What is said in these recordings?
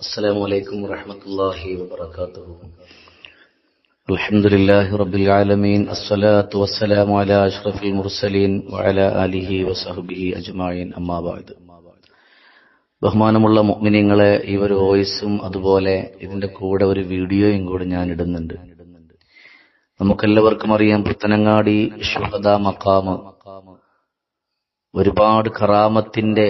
السلام عليكم ورحمة الله وبركاته الحمد لله رب العالمين الصلاة والسلام على أشرف المرسلين وعلى آله وصحبه أجمعين أما بعد ബഹുമാനമുള്ള മുഅ്മിനീങ്ങളെ ഈ ഒരു വോയിസും അതുപോലെ ഇതിന്റെ കൂടെ ഒരു വീഡിയോയും കൂടെ ഞാൻ ഇടുന്നുണ്ട് നമുക്കെല്ലാവർക്കും അറിയാം പുത്തനങ്ങാടി ഷുഹദ മക്കാമ് ഒരുപാട് കറാമത്തിന്റെ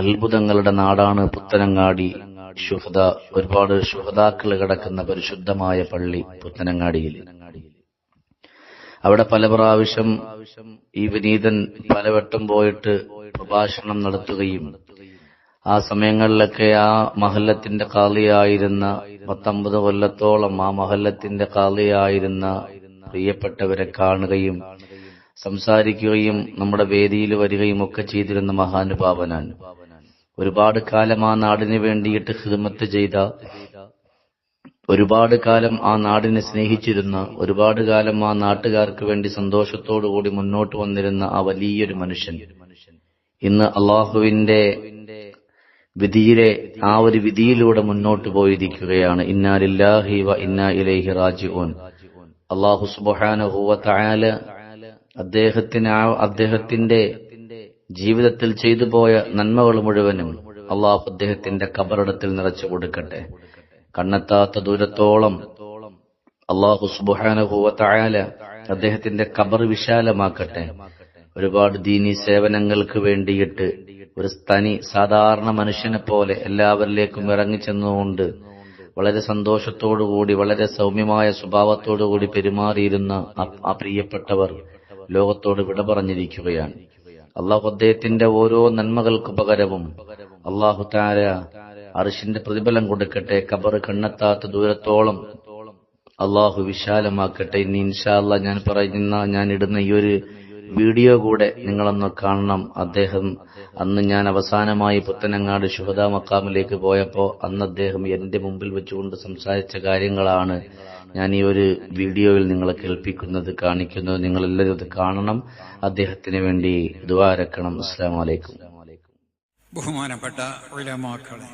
അത്ഭുതങ്ങളുടെ നാടാണ് പുത്തനങ്ങാടി ഷുഹദ ഒരുപാട് ഷുഹദാക്കൾ കിടക്കുന്ന പരിശുദ്ധമായ പള്ളി പുത്തനങ്ങാടിയിൽ. അവിടെ പല പ്രാവശ്യം ഈ വിനീതൻ പലവട്ടം പോയിട്ട് പ്രഭാഷണം നടത്തുകയും ആ സമയങ്ങളിലൊക്കെ ആ മഹല്ലത്തിന്റെ കാളിയായിരുന്ന പത്തൊമ്പത് കൊല്ലത്തോളം ആ മഹല്ലത്തിന്റെ കാളിയായിരുന്ന പ്രിയപ്പെട്ടവരെ കാണുകയും സംസാരിക്കുകയും നമ്മുടെ വേദിയിൽ വരികയും ഒക്കെ ചെയ്തിരുന്ന മഹാനുഭാവനാണ് ഒരുപാട് കാലം ആ നാടിന് വേണ്ടിയിട്ട് ഹിദമത്ത് ചെയ്ത ഒരുപാട് കാലം ആ നാടിനെ സ്നേഹിച്ചിരുന്ന ഒരുപാട് കാലം ആ നാട്ടുകാർക്ക് വേണ്ടി സന്തോഷത്തോടുകൂടി മുന്നോട്ട് വന്നിരുന്ന ആ വലിയൊരു മനുഷ്യൻ. ഇന്ന് അള്ളാഹുവിന്റെ വിധിയിലെ ആ ഒരു വിധിയിലൂടെ മുന്നോട്ട് പോയിരിക്കുകയാണ്. ഇന്നാലില്ലാഹി വ ഇന്നാ ഇലൈഹി റാജിഊൻ. അള്ളാഹു സുബ്ഹാനഹു വ തആല അദ്ദേഹത്തിന് അദ്ദേഹത്തിന്റെ ജീവിതത്തിൽ ചെയ്തു പോയ നന്മകൾ മുഴുവനും അള്ളാഹു അദ്ദേഹത്തിന്റെ കബറിടത്തിൽ നിറച്ചു കൊടുക്കട്ടെ. കണ്ണെത്താത്ത ദൂരത്തോളം അള്ളാഹു തആല അദ്ദേഹത്തിന്റെ കബർ വിശാലമാക്കട്ടെ. ഒരുപാട് ദീനി സേവനങ്ങൾക്ക് വേണ്ടിയിട്ട് ഒരു തനി സാധാരണ മനുഷ്യനെ പോലെ എല്ലാവരിലേക്കും ഇറങ്ങിച്ചെന്നുകൊണ്ട് വളരെ സന്തോഷത്തോടുകൂടി വളരെ സൗമ്യമായ സ്വഭാവത്തോടുകൂടി പെരുമാറിയിരുന്ന ആ പ്രിയപ്പെട്ടവർ ലോകത്തോട് വിട പറഞ്ഞിരിക്കുകയാണ് അള്ളാഹു അദ്ദേഹത്തിന്റെ ഓരോ നന്മകൾക്ക് പകരവും അള്ളാഹു താര അറിഷിന്റെ പ്രതിഫലം കൊടുക്കട്ടെ കബർ കണ്ണെത്താത്ത ദൂരത്തോളം അള്ളാഹു വിശാലമാക്കട്ടെ. ഇനി ഇൻഷാല്ല ഞാൻ പറയുന്ന ഞാൻ ഇടുന്ന ഈ ഒരു വീഡിയോ കൂടെ നിങ്ങളൊന്ന് കാണണം. അദ്ദേഹം അന്ന് ഞാൻ അവസാനമായി പുത്തനങ്ങാട് ശുഹദ മക്കാമിലേക്ക് പോയപ്പോൾ അന്ന് അദ്ദേഹം എന്റെ മുമ്പിൽ വെച്ചുകൊണ്ട് സംസാരിച്ച കാര്യങ്ങളാണ് ഞാൻ ഈ ഒരു വീഡിയോയിൽ നിങ്ങളെ കേൾപ്പിക്കുന്നത് കാണിക്കുന്നത്. നിങ്ങൾ എല്ലാവരും ഇത് കാണണം. അദ്ദേഹത്തിന് വേണ്ടി ദ്വാരക്കണം അസ്സാം വലൈക്കും ബഹുമാനപ്പെട്ട ഉലമാക്കളെ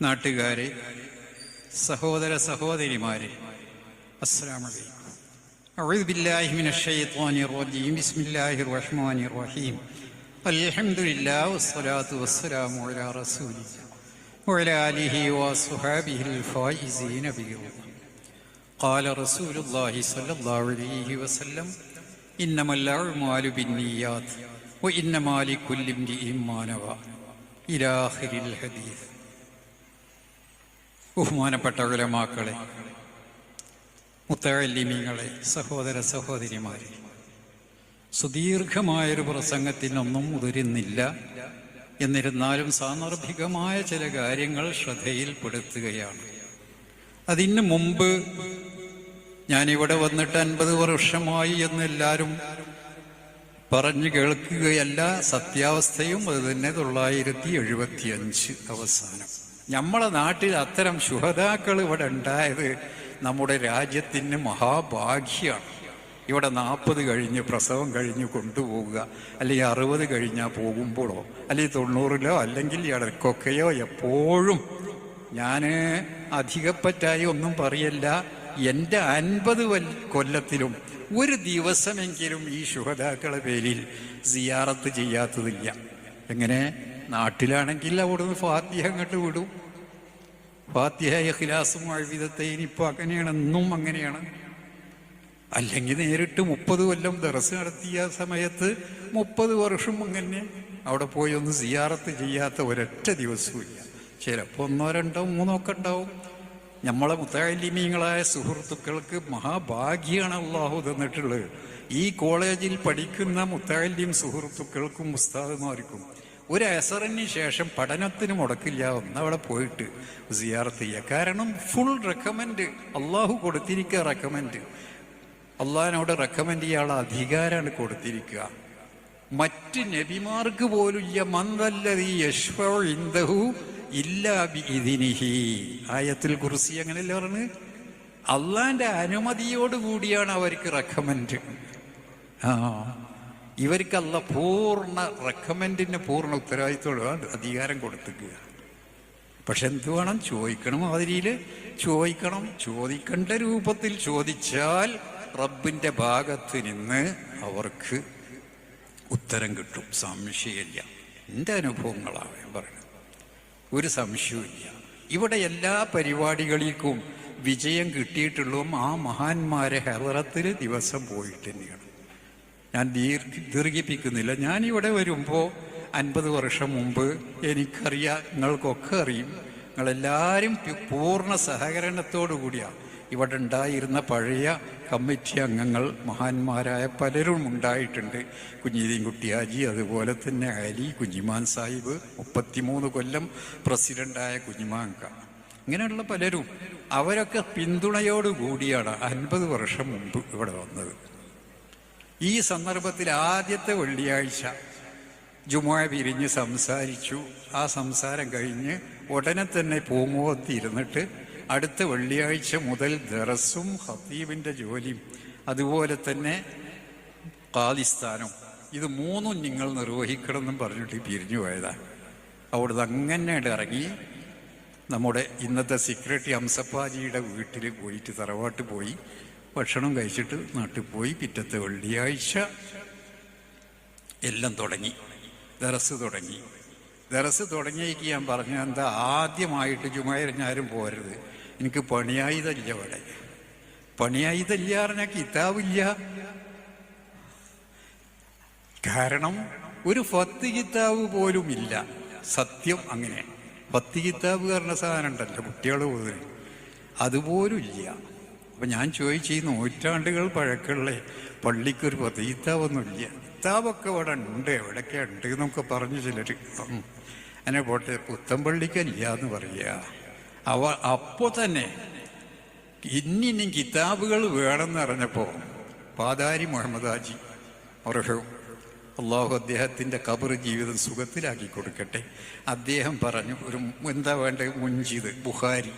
നാട്ടുകാരെ സഹോദര സഹോദരിമാരെ അസ്സാം വലൈക്കും أعوذ بالله من الشيطان الرجيم بسم الله الرحمن الرحيم الحمد لله والصلاة والسلام على رسول الله وعلى آله وصحابه الفائزين بالله قال رسول الله صلى الله عليه وسلم إنما الأعمال بالنيات وإنما لكل امرئ ما نوى إلى آخر الحديث ബഹുമാനപ്പെട്ട ഉലമാക്കളെ മുത്തലിമീങ്ങളെ സഹോദര സഹോദരിമാരെ. സുദീർഘമായൊരു പ്രസംഗത്തിനൊന്നും ഉതിരുന്നില്ല എന്നിരുന്നാലും സാന്ദർഭികമായ ചില കാര്യങ്ങൾ ശ്രദ്ധയിൽപ്പെടുത്തുകയാണ്. അതിന് മുമ്പ് ഞാനിവിടെ വന്നിട്ട് അൻപത് വർഷമായി എന്നെല്ലാവരും പറഞ്ഞു കേൾക്കുകയല്ല സത്യാവസ്ഥയും അത് തന്നെ തൊള്ളായിരത്തി എഴുപത്തി അഞ്ച് അവസാനം. നമ്മളെ നാട്ടിൽ അത്തരം ശുഹതാക്കൾ ഇവിടെ ഉണ്ടായത് നമ്മുടെ രാജ്യത്തിന് മഹാഭാഗ്യമാണ് ഇവിടെ നാൽപ്പത് കഴിഞ്ഞ് പ്രസവം കഴിഞ്ഞ് കൊണ്ടുപോവുക. അല്ലെങ്കിൽ അറുപത് കഴിഞ്ഞാൽ പോകുമ്പോഴോ അല്ലെങ്കിൽ തൊണ്ണൂറിലോ അല്ലെങ്കിൽ ഇടയ്ക്കൊക്കെയോ എപ്പോഴും. ഞാൻ അധികപ്പറ്റായി ഒന്നും പറയല്ല. എന്റെ അൻപത് കൊല്ലത്തിലും ഒരു ദിവസമെങ്കിലും ഈ ശുഹതാക്കളെ പേരിൽ സിയാറത്ത് ചെയ്യാത്തതില്ല. എങ്ങനെ? നാട്ടിലാണെങ്കിൽ അവിടുന്ന് ഫാത്തിഹ അങ്ങോട്ട് വിടും. ഫാത്തിഹ ഖിലാസും അഴുവിധത്തെ ഇനിയിപ്പോൾ അങ്ങനെയാണ് എന്നും അങ്ങനെയാണ്. അല്ലെങ്കിൽ നേരിട്ട് മുപ്പത് കൊല്ലം ദറസ് നടത്തിയ സമയത്ത് മുപ്പത് വർഷം അങ്ങനെ അവിടെ പോയി ഒന്ന് സിയാറത്ത് ചെയ്യാത്ത ഒരൊറ്റ ദിവസവും ചിലപ്പോൾ ഒന്നോ രണ്ടോ മൂന്നോ ഒക്കെ ഉണ്ടാവും. നമ്മളെ മുത്താലിമീങ്ങളായ സുഹൃത്തുക്കൾക്ക് മഹാഭാഗ്യമാണ് അള്ളാഹു തന്നിട്ടുള്ളത്. ഈ കോളേജിൽ പഠിക്കുന്ന മുത്താലിം സുഹൃത്തുക്കൾക്കും ഉസ്താദുമാർക്കും ഒരു അസറിന് ശേഷം പഠനത്തിന് മുടക്കില്ല ഒന്നവിടെ പോയിട്ട് സിയാർത്ത് ചെയ്യുക കാരണം ഫുൾ റെക്കമെൻഡ് അള്ളാഹു കൊടുത്തിരിക്കുക റെക്കമെൻഡ് അള്ളാഹിനോട് റെക്കമെൻഡ് ചെയ്യാനുള്ള അധികാരമാണ് കൊടുത്തിരിക്കുക. മറ്റ് നബിമാർക്ക് പോലും ഇന്ദഹു ഇല്ലാ ആയത്തിൽ കുറിച്ച് അങ്ങനെയല്ല പറഞ്ഞ് അള്ളാന്റെ അനുമതിയോട് കൂടിയാണ് അവർക്ക് റെക്കമെൻഡ് ആ. ഇവർക്കല്ല പൂർണ റെക്കമെൻഡിന് പൂർണ ഉത്തരവാദിത്തോട് അധികാരം കൊടുത്തിക്കുക പക്ഷെ എന്ത് വേണം? ചോദിക്കണം മാതിരിയിൽ ചോദിക്കണം. ചോദിക്കേണ്ട രൂപത്തിൽ ചോദിച്ചാൽ റബ്ബിന്റെ ഭാഗത്ത് നിന്ന് അവർക്ക് ഉത്തരം കിട്ടും. സംശയമില്ല. എന്റെ അനുഭവങ്ങളാണ് ഞാൻ പറയുന്നത്. ഒരു സംശയവുമില്ല. ഇവിടെ എല്ലാ പരിപാടികളിലേക്കും വിജയം കിട്ടിയിട്ടുള്ളതും ആ മഹാന്മാരെ ഹെറത്തിൽ ദിവസം പോയിട്ട് തന്നെയാണ്. ഞാൻ ദീർഘ ദീർഘിപ്പിക്കുന്നില്ല. ഞാനിവിടെ വരുമ്പോൾ അൻപത് വർഷം മുമ്പ് എനിക്കറിയാം നിങ്ങൾക്കൊക്കെ അറിയും നിങ്ങളെല്ലാവരും പൂർണ സഹകരണത്തോടു കൂടിയാണ് ഇവിടെ ഉണ്ടായിരുന്ന പഴയ കമ്മിറ്റി അംഗങ്ങൾ മഹാന്മാരായ പലരും ഉണ്ടായിട്ടുണ്ട്. കുഞ്ഞീദീൻ കുട്ടിയാജി അതുപോലെ തന്നെ അലി കുഞ്ഞിമാൻ സാഹിബ് മുപ്പത്തിമൂന്ന് കൊല്ലം പ്രസിഡന്റായ കുഞ്ഞിമാങ്ക. ഇങ്ങനെയുള്ള പലരും അവരൊക്കെ പിന്തുണയോടുകൂടിയാണ് അൻപത് വർഷം മുമ്പ് ഇവിടെ വന്നത്. ഈ സന്ദർഭത്തിൽ ആദ്യത്തെ വെള്ളിയാഴ്ച ജുമാ പിരിഞ്ഞ് സംസാരിച്ചു. ആ സംസാരം കഴിഞ്ഞ് ഉടനെ തന്നെ പൂമുഖത്ത് ഇരുന്നിട്ട് അടുത്ത വെള്ളിയാഴ്ച മുതൽ ദറസും ഹത്തീബിന്റെ ജോലിയും അതുപോലെ തന്നെ കാലിസ്ഥാനും ഇത് മൂന്നും നിങ്ങൾ നിർവഹിക്കണം എന്നും പറഞ്ഞിട്ട് പിരിഞ്ഞു പോയതാണ് അവിടുന്ന് അങ്ങനെ ഇറങ്ങി നമ്മുടെ ഇന്നത്തെ സെക്രട്ടറി അംസപ്പാജിയുടെ വീട്ടിൽ പോയിട്ട് തറവാട്ട് പോയി. ഭക്ഷണം കഴിച്ചിട്ട് നാട്ടിൽ പോയി പിറ്റത്തെ വെള്ളിയാഴ്ച എല്ലാം തുടങ്ങി. ദറസ് തുടങ്ങി. ദറസ് തുടങ്ങിയേക്ക് ഞാൻ പറഞ്ഞ എന്താ ആദ്യമായിട്ട് ചുമയറിഞ്ഞാരും പോരുത്. എനിക്ക് പണിയായുധമില്ല ഇവിടെ. പണിയായുധമില്ല പറഞ്ഞാൽ കിതാബില്ല. കാരണം ഒരു ഫത്ത് കിതാബ് പോലും ഇല്ല സത്യം അങ്ങനെ. ഫത്ത് കിതാബ് പറഞ്ഞ സാധനം ഉണ്ടല്ലോ കുട്ടികൾ പോലും. അതുപോലും ഇല്ല അപ്പൊ ഞാൻ ചോദിച്ചു ഈ നൂറ്റാണ്ടുകൾ പഴക്കമുള്ള പള്ളിക്കൊരു പതീത്താവൊന്നുമില്ല ഇത്താവൊക്കെ ഇവിടെ ഉണ്ട് എവിടെയൊക്കെ ഉണ്ട് എന്നൊക്കെ പറഞ്ഞു ചിലർ അങ്ങനെ പോട്ടെ പുത്തമ്പള്ളിക്കല്ല എന്ന് പറയുക അവ അപ്പോൾ തന്നെ ഇനി ഇനി കിതാബുകൾ വേണമെന്ന് അറിഞ്ഞപ്പോൾ പാതാരി മുഹമ്മദ് ഹാജി മർഹൂം അള്ളാഹു അദ്ദേഹത്തിന്റെ കബർ ജീവിതം സുഖത്തിലാക്കി കൊടുക്കട്ടെ. അദ്ദേഹം പറഞ്ഞു ഒരു എന്താ വേണ്ടത്? മുഞ്ചിത് ബുഹാരി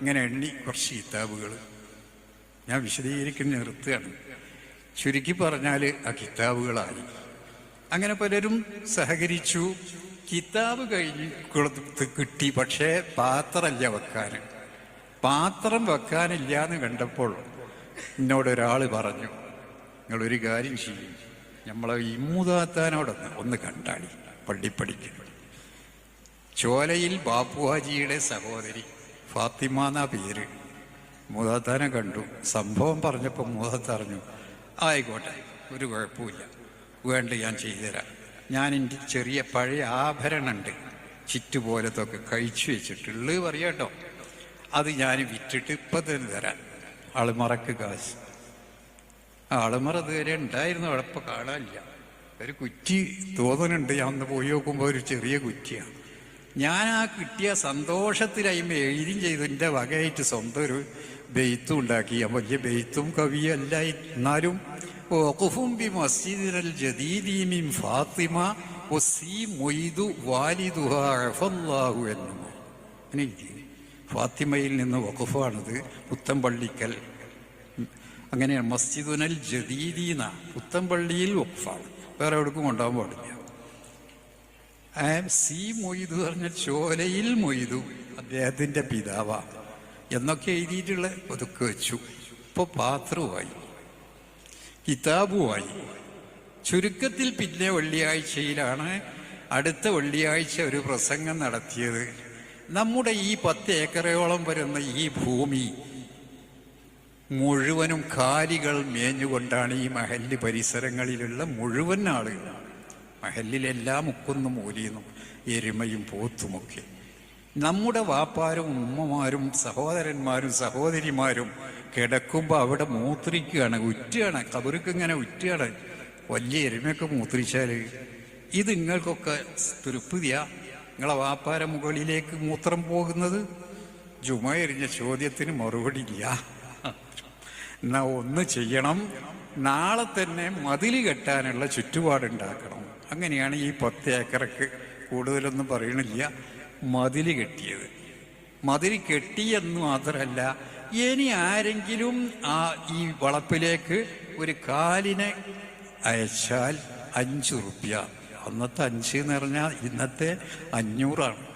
ഇങ്ങനെ എണ്ണി കുറച്ച് കിതാബുകൾ. ഞാൻ വിശദീകരിക്കുന്ന നിർത്തുകയാണ് ചുരുക്കി പറഞ്ഞാൽ ആ കിതാബുകളായി അങ്ങനെ പലരും സഹകരിച്ചു. കിതാബ് കഴിഞ്ഞ് കൊടുത്ത് കിട്ടി പക്ഷേ പാത്രമല്ല വെക്കാൻ പാത്രം വെക്കാനില്ല എന്ന് കണ്ടപ്പോൾ എന്നോടൊരാൾ പറഞ്ഞു നിങ്ങളൊരു കാര്യം ചെയ്യും. നമ്മളെ ഇമ്മുതാത്താനോടൊന്ന് ഒന്ന് കണ്ടാടി പള്ളിപ്പടിക്ക് ചോലയിൽ ബാപ്പുവാജിയുടെ സഹോദരി ഫാത്തിമ പേര്. മുതാത്താനെ കണ്ടു. സംഭവം പറഞ്ഞപ്പോൾ മൂതാത്ത അറിഞ്ഞു ആയിക്കോട്ടെ ഒരു കുഴപ്പമില്ല വേണ്ട ഞാൻ ചെയ്തുതരാം. ഞാൻ എന്റെ ചെറിയ പഴയ ആഭരണമുണ്ട് ചിറ്റ് പോലത്തൊക്കെ കഴിച്ചു വെച്ചിട്ടുള്ളത് പറയട്ടോ അത് ഞാൻ വിറ്റിട്ട് ഇപ്പം തന്നെ തരാം. ആളുമറക്ക് കാശ്. ആളുമറ ഇതുവരെ ഉണ്ടായിരുന്നു അവിടെ കാണാനില്ല. ഒരു കുറ്റി തോന്നുന്നുണ്ട് ഞാൻ ഒന്ന് പോയി നോക്കുമ്പോൾ ഒരു ചെറിയ കുറ്റിയാണ് ഞാൻ ആ കിട്ടിയ സന്തോഷത്തിലായി എഴുതിയും ചെയ്തു. എന്റെ വകയായിട്ട് സ്വന്തം ഒരു ബെയ്ത്തും ഉണ്ടാക്കി വലിയ ബെയ്ത്തും കവിയല്ല എന്നാലും ബി ജദീദി മിൻ ഫാത്തിമ വാലിദുഹ അഫല്ലാഹു ഫാത്തിമയിൽ നിന്ന് വഖഫാണിത്. പുത്തമ്പള്ളിക്കൽ അങ്ങനെയാണ് മസ്ജിദുനൽ ജദീദീന പുത്തമ്പള്ളിയിൽ വഖഫാണ്. വേറെ എവിടേക്കും കൊണ്ടുപോകാൻ പാടില്ല. സി മൊയ്തു പറഞ്ഞ ചോലയിൽ മൊയ്തു. അദ്ദേഹത്തിന്റെ പിതാവാ എന്നൊക്കെ എഴുതിയിട്ടുള്ള ഒതുക്കി വെച്ചു. ഇപ്പൊ പാത്രവുമായി കിതാബുമായി. ചുരുക്കത്തിൽ പിന്നെ വെള്ളിയാഴ്ചയിലാണ് അടുത്ത വെള്ളിയാഴ്ച ഒരു പ്രസംഗം നടത്തിയത്. നമ്മുടെ ഈ പത്ത് ഏക്കറയോളം വരുന്ന ഈ ഭൂമി മുഴുവനും കാലികൾ മേഞ്ഞുകൊണ്ടാണ് ഈ മഹല്ല് പരിസരങ്ങളിലുള്ള മുഴുവൻ ആളുകൾ മഹലിലെല്ലാം മുക്കുന്നും മൂലിയുന്നു എരുമയും പോത്തുമൊക്കെ. നമ്മുടെ വാപ്പാരും ഉമ്മമാരും സഹോദരന്മാരും സഹോദരിമാരും കിടക്കുമ്പോൾ അവിടെ മൂത്രിക്കുകയാണ് ഉറ്റുകയാണ് കബർക്ക് ഇങ്ങനെ ഉറ്റുകയാണ് വലിയ എരുമയൊക്കെ മൂത്രിച്ചാൽ ഇത് നിങ്ങൾക്കൊക്കെ തൃപ്തിയാ നിങ്ങളെ വാപ്പാര മുകളിലേക്ക് മൂത്രം പോകുന്നത്? ജുമ എറിഞ്ഞ ചോദ്യത്തിന് മറുപടി ഇല്ല. എന്നാ ഒന്ന് ചെയ്യണം. നാളെ തന്നെ മതിൽ കെട്ടാനുള്ള ചുറ്റുപാടുണ്ടാക്കണം. അങ്ങനെയാണ് ഈ പത്ത് ഏക്കറക്ക് കൂടുതലൊന്നും പറയണില്ല. മതിൽ കെട്ടിയത്. മതിൽ കെട്ടിയെന്ന് മാത്രമല്ല ഇനി ആരെങ്കിലും ആ ഈ വളപ്പിലേക്ക് ഒരു കാലിനെ അയച്ചാൽ അഞ്ച് റുപ്യ. അന്നത്തെ അഞ്ച് എന്ന് പറഞ്ഞാൽ ഇന്നത്തെ അഞ്ഞൂറാണ്.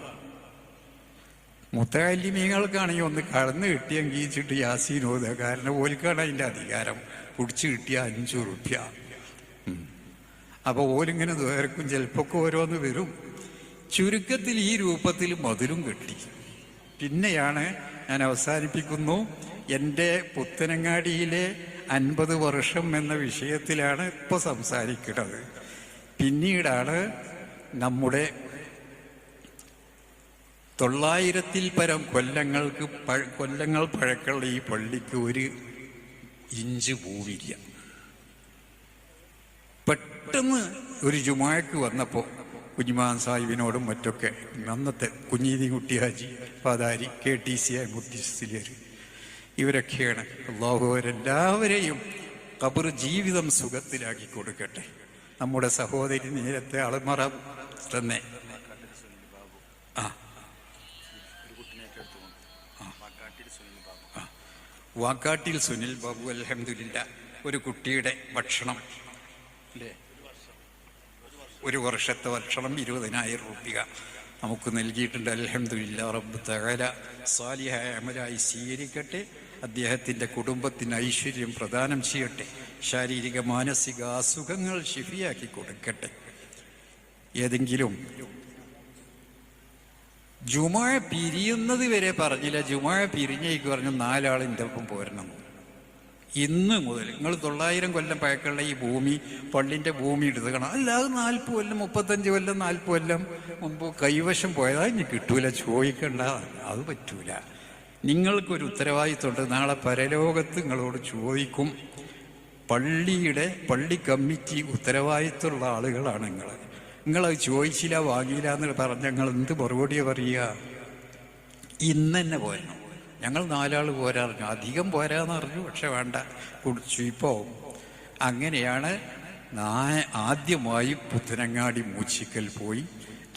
മുത്തലിമീങ്ങൾക്കാണെങ്കിൽ ഒന്ന് കടന്ന് കിട്ടിയെങ്കിൽ ചിട്ട് ഓതുക. കാരണം ഓൽക്കാണ് അതിന്റെ അധികാരം. കുടിച്ചു കിട്ടിയ അഞ്ചു റുപ്യ. അപ്പോൾ ഓലിങ്ങനെ ദുരക്കും ചിലപ്പോൾ ഓരോന്ന് വരും. ചുരുക്കത്തിൽ ഈ രൂപത്തിൽ മധുരം കിട്ടി. പിന്നെയാണ് ഞാൻ അവസാനിപ്പിക്കുന്നു. എന്റെ പുത്തനങ്ങാടിയിലെ അൻപത് വർഷം എന്ന വിഷയത്തിലാണ് ഇപ്പോൾ സംസാരിക്കുന്നത്. പിന്നീടാണ് നമ്മുടെ തൊള്ളായിരത്തിൽ പരം കൊല്ലങ്ങൾക്ക് കൊല്ലങ്ങൾ പഴക്കമുള്ള ഈ പള്ളിക്ക് ഒരു ഇഞ്ച് പൂവില്ല. പെട്ടെന്ന് ഒരു ജുമാക്ക് വന്നപ്പോൾ കുഞ്ഞിമാൻ സാഹിബിനോടും മറ്റൊക്കെ. അന്നത്തെ കുഞ്ഞീതി കുട്ടിയാജി പാതാരി കെ ടി സി ഐ മുദ്ദിസിലേർ ഇവരൊക്കെയാണ് അള്ളാഹു കബർ ജീവിതം സുഖത്തിലാക്കി കൊടുക്കട്ടെ. നമ്മുടെ സഹോദരി നേരത്തെ അളമറ തന്നെ. വാക്കാട്ടിൽ സുനിൽ ബാബു അലഹമില്ല ഒരു കുട്ടിയുടെ ഭക്ഷണം. അല്ലേ? ഒരു വർഷത്തെ ഭക്ഷണം ഇരുപതിനായിരം രൂപ നമുക്ക് നൽകിയിട്ടുണ്ട്. അലഹമില്ല റബ്ബ് തകല സാലിഹായ അമലായി സ്വീകരിക്കട്ടെ. അദ്ദേഹത്തിന്റെ കുടുംബത്തിന് ഐശ്വര്യം പ്രദാനം ചെയ്യട്ടെ. ശാരീരിക മാനസിക അസുഖങ്ങൾ ശിഫിയാക്കി കൊടുക്കട്ടെ. ഏതെങ്കിലും ജുമാ പിരിയുന്നത് വരെ പറഞ്ഞില്ല. ജുമാ പിരിഞ്ഞേക്ക് പറഞ്ഞു നാലാളിന്റെ ഒപ്പം പോരണം. ഇന്ന് മുതൽ നിങ്ങൾ തൊള്ളായിരം കൊല്ലം പഴക്കമുള്ള ഈ ഭൂമി പള്ളിന്റെ ഭൂമി എടുത്തുക്കണം അല്ലാതെ നാൽപ്പത് കൊല്ലം മുപ്പത്തഞ്ച് കൊല്ലം നാൽപ്പത് കൊല്ലം മുമ്പ് കൈവശം പോയതാ ഇനി കിട്ടൂല. ചോദിക്കണ്ട. അത് പറ്റൂല. നിങ്ങൾക്കൊരു ഉത്തരവാദിത്തമുണ്ട് നാളെ പരലോകത്ത് നിങ്ങളോട് ചോദിക്കും. പള്ളിയുടെ പള്ളി കമ്മിറ്റി ഉത്തരവാദിത്തമുള്ള ആളുകളാണ് നിങ്ങൾ നിങ്ങളത് ചോദിച്ചില്ല വാങ്ങിയില്ല എന്ന് പറഞ്ഞ ഞങ്ങൾ എന്ത് മറുപടിയാണ് പറയുക? ഇന്ന് തന്നെ ഞങ്ങൾ നാലാൾ പോരാറിഞ്ഞു. അധികം പോരാന്ന് അറിഞ്ഞു പക്ഷെ വേണ്ട. കുടിച്ചു. ഇപ്പോൾ അങ്ങനെയാണ് ആദ്യമായി പുത്തനങ്ങാടി മൂച്ചിക്കൽ പോയി.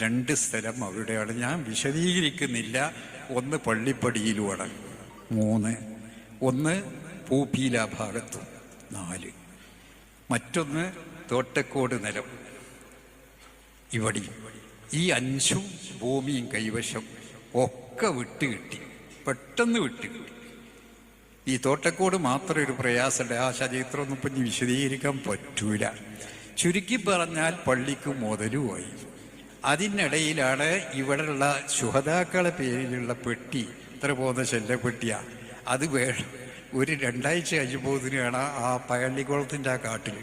രണ്ട് സ്ഥലം അവിടെയാണ് ഞാൻ വിശദീകരിക്കുന്നില്ല. ഒന്ന് പള്ളിപ്പടിയിലുമാണ് മൂന്ന്. ഒന്ന് പൂപ്പീല ഭാഗത്തും. നാല്. മറ്റൊന്ന് തോട്ടക്കോട് നിലം. ഇവിടെ ഈ അഞ്ചും ഭൂമിയും കൈവശം ഒക്കെ വിട്ട് കിട്ടി. പെട്ടെന്ന് വിട്ടുകിട്ടി ഈ തോട്ടക്കോട് മാത്രം ഒരു പ്രയാസമുണ്ട്. ആ ചരിത്രമൊന്നും ഇപ്പം ഇനി വിശദീകരിക്കാൻ പറ്റൂല. ചുരുക്കി പറഞ്ഞാൽ പള്ളിക്ക് മുതലുമായി അതിനിടയിലാണ് ഇവിടെയുള്ള ശുഹതാക്കളെ പേരിലുള്ള പെട്ടി. ഇത്ര പോകുന്ന ശല്യപ്പെട്ടിയാ അത് വേണം ഒരു രണ്ടാഴ്ച കഴിയുമ്പോതിനാണ് ആ പയള്ളിക്കുളത്തിന്റെ ആ കാട്ടിൽ.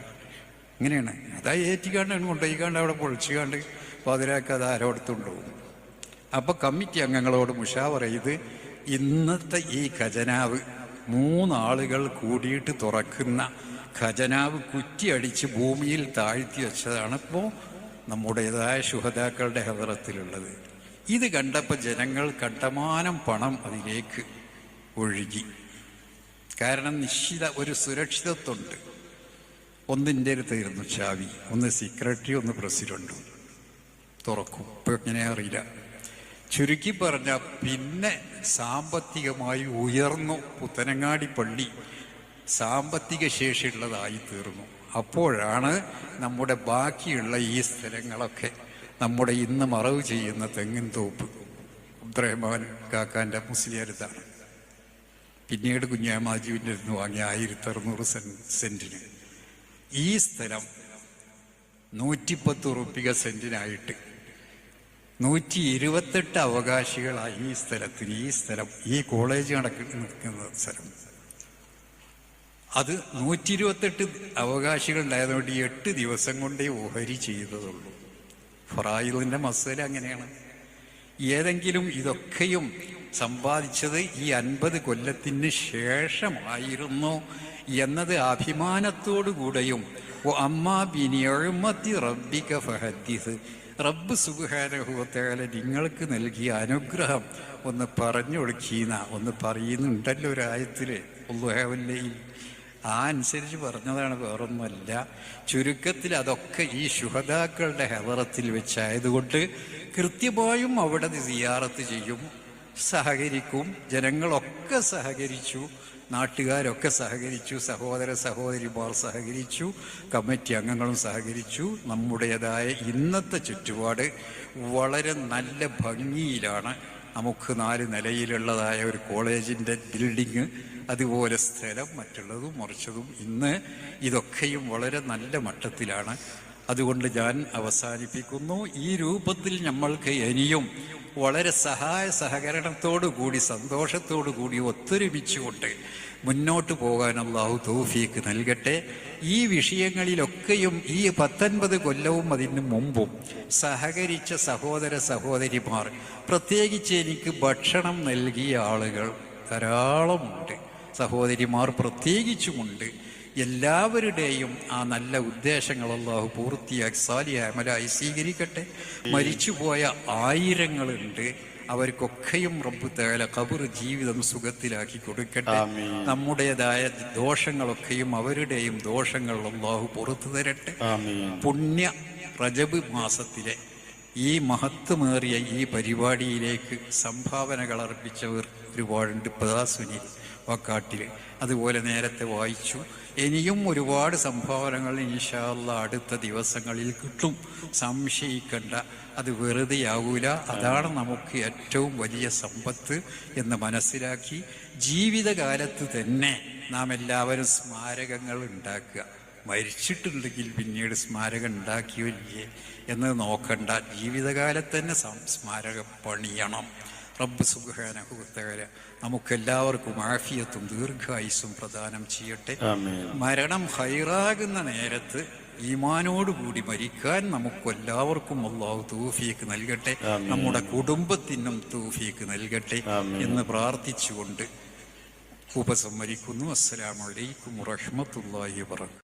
ഇങ്ങനെയാണ്. അതാ ഏറ്റിക്കാണ്ട് കൊണ്ടുപോയിക്കാണ്ട് അവിടെ പൊളിച്ചുകാണ്ട് പതിനാക്ക് അത് ആരോടത്തുണ്ടാവും അപ്പോൾ കമ്മിറ്റി അംഗങ്ങളോട് മുഷാവറ ചെയ്ത് ഇന്നത്തെ ഈ ഖജനാവ് മൂന്നാളുകൾ കൂടിയിട്ട് തുറക്കുന്ന ഖജനാവ് കുറ്റിയടിച്ച് ഭൂമിയിൽ താഴ്ത്തി വെച്ചതാണ് ഇപ്പോൾ നമ്മുടേതായ ശുഹതാക്കളുടെ ഹദറത്തിലുള്ളത് ഇത് കണ്ടപ്പോൾ ജനങ്ങൾ കണ്ടമാനം പണം അതിലേക്ക് ഒഴുകി. കാരണം നിശ്ചിത ഒരു സുരക്ഷിതത്വമുണ്ട്. ഒന്നിന്റെ അടുത്തായിരുന്നു ചാവി ഒന്ന് സെക്രട്ടറി ഒന്ന് പ്രസിഡന്റും തുറക്കും. ഇപ്പോൾ എങ്ങനെയാ അറിയില്ല. ചുരുക്കി പറഞ്ഞ പിന്നെ സാമ്പത്തികമായി ഉയർന്നു പുത്തനങ്ങാടി പള്ളി സാമ്പത്തിക ശേഷിയുള്ളതായി തീർന്നു. അപ്പോഴാണ് നമ്മുടെ ബാക്കിയുള്ള ഈ സ്ഥലങ്ങളൊക്കെ നമ്മുടെ ഇന്ന് മറവ് ചെയ്യുന്ന തെങ്ങിൻ തോപ്പ്. അബ്ദുറഹ്മാൻ കാക്കാന്റെ മുസ്ലിയരുതാണ്. പിന്നീട് കുഞ്ഞാമാജുവിന്റെ നിന്ന് വാങ്ങിയ ആയിരത്തി അറുന്നൂറ് സെന്റിന് ഈ സ്ഥലം നൂറ്റിപ്പത്ത് ഉറുപ്പിക സെന്റിനായിട്ട് നൂറ്റി ഇരുപത്തെട്ട് അവകാശികളായി ഈ സ്ഥലത്തിന് ഈ സ്ഥലം ഈ കോളേജ് നടക്കുന്ന നിൽക്കുന്ന സ്ഥലം. അത് നൂറ്റി ഇരുപത്തെട്ട് അവകാശികൾ ഉണ്ടായതുകൊണ്ട് ഈ എട്ട് ദിവസം കൊണ്ടേ ഓഹരി ചെയ്തതുള്ളൂ. ഫറായിദിന്റെ മസല അങ്ങനെയാണ്. ഏതെങ്കിലും ഇതൊക്കെയും സമ്പാദിച്ചത് ഈ അൻപത് കൊല്ലത്തിന് ശേഷമായിരുന്നു എന്നത് അഭിമാനത്തോടു കൂടെയും അമ്മ അമ്മാ ബിനിയഴുമത്തി റബ്ബിക ഫഹദ്ദിസ് റബ്ബ് സുഖാനുഭവത്തേലെ നിങ്ങൾക്ക് നൽകിയ അനുഗ്രഹം ഒന്ന് പറഞ്ഞു കൊടുക്കീന ഒന്ന് പറയുന്നുണ്ടല്ലോ ഒരായത്തിൽ ഉള്ളുഹവല്ലയിൽ ആ അനുസരിച്ച് പറഞ്ഞതാണ് വേറൊന്നുമല്ല. ചുരുക്കത്തിൽ അതൊക്കെ ഈ ശുഹതാക്കളുടെ ഹെവറത്തിൽ വെച്ചായതുകൊണ്ട് കൃത്യമായും അവിടെ സിയാറത്ത് ചെയ്യും. സഹകരിക്കും. ജനങ്ങളൊക്കെ സഹകരിച്ചു. നാട്ടുകാരൊക്കെ സഹകരിച്ചു. സഹോദര സഹോദരിമാർ സഹകരിച്ചു. കമ്മിറ്റി അംഗങ്ങളും സഹകരിച്ചു. നമ്മുടേതായ ഇന്നത്തെ ചുറ്റുപാട് വളരെ നല്ല ഭംഗിയിലാണ്. നമുക്ക് നാല് നിലയിലുള്ളതായ ഒരു കോളേജിന്റെ ബിൽഡിങ് അതുപോലെ സ്ഥലം മറ്റുള്ളതും മറിച്ചതും ഇന്ന് ഇതൊക്കെയും വളരെ നല്ല മട്ടത്തിലാണ്. അതുകൊണ്ട് ഞാൻ അവസാനിപ്പിക്കുന്നു. ഈ രൂപത്തിൽ നമ്മൾക്ക് ഇനിയും വളരെ സഹായ സഹകരണത്തോടു കൂടി സന്തോഷത്തോടു കൂടി ഒത്തൊരുമിച്ചുകൊണ്ട് മുന്നോട്ട് പോകാൻ അള്ളാഹു തൗഫീക്ക് നൽകട്ടെ. ഈ വിഷയങ്ങളിലൊക്കെയും ഈ പത്തൊൻപത് കൊല്ലവും അതിന് മുമ്പും സഹകരിച്ച സഹോദര സഹോദരിമാർ പ്രത്യേകിച്ച് എനിക്ക് ഭക്ഷണം നൽകിയ ആളുകൾ ധാരാളമുണ്ട്. സഹോദരിമാർ പ്രത്യേകിച്ചുമുണ്ട്. എല്ലാവരുടെയും ആ നല്ല ഉദ്ദേശങ്ങൾ അള്ളാഹു പൂർത്തിയാക്കി സാലിയ അമലായി സ്വീകരിക്കട്ടെ. മരിച്ചുപോയ ആയിരങ്ങളുണ്ട്. അവർക്കൊക്കെയും റബ്ബു തേല കബർ ജീവിതം സുഖത്തിലാക്കി കൊടുക്കട്ടെ. നമ്മുടേതായ ദോഷങ്ങളൊക്കെയും അവരുടെയും ദോഷങ്ങൾ അള്ളാഹു പുറത്തു തരട്ടെ. പുണ്യ റജബ് മാസത്തിലെ ഈ മഹത്വമേറിയ ഈ പരിപാടിയിലേക്ക് സംഭാവനകൾ അർപ്പിച്ചവർ ഒരുപാടുണ്ട്. പ്രദാസുനി വാക്കാട്ടിൽ അതുപോലെ നേരത്തെ വായിച്ചു. ഇനിയും ഒരുപാട് സംഭാവനകൾ ഇൻഷാല്ല അടുത്ത ദിവസങ്ങളിൽ കിട്ടും. സംശയിക്കേണ്ട. അത് വെറുതെയാവൂല. അതാണ് നമുക്ക് ഏറ്റവും വലിയ സമ്പത്ത് എന്ന് മനസ്സിലാക്കി ജീവിതകാലത്ത് തന്നെ നാം എല്ലാവരും സ്മാരകങ്ങൾ ഉണ്ടാക്കുക. മരിച്ചിട്ടുണ്ടെങ്കിൽ പിന്നീട് സ്മാരകം ഉണ്ടാക്കിയോ ഇല്ലേ? എന്ന് നോക്കണ്ട. ജീവിതകാലത്ത് തന്നെ സ്മാരകം പണിയണം. റബ്ബ് സുഖാനഹുത്തകര നമുക്കെല്ലാവർക്കും ആഫിയത്തും ദീർഘായുസ്സും പ്രദാനം ചെയ്യട്ടെ. മരണം ഹൈറാകുന്ന നേരത്ത് ഈമാനോടുകൂടി മരിക്കാൻ നമുക്കെല്ലാവർക്കും അള്ളാഹു തൂഫിക്ക് നൽകട്ടെ. നമ്മുടെ കുടുംബത്തിനും തൂഫിക്ക് നൽകട്ടെ എന്ന് പ്രാർത്ഥിച്ചുകൊണ്ട് ഉപസംഹരിക്കുന്നു. അസ്സലാമലൈക്കും വറഹമത്തല്ലാഹി വബറകാതുഹു.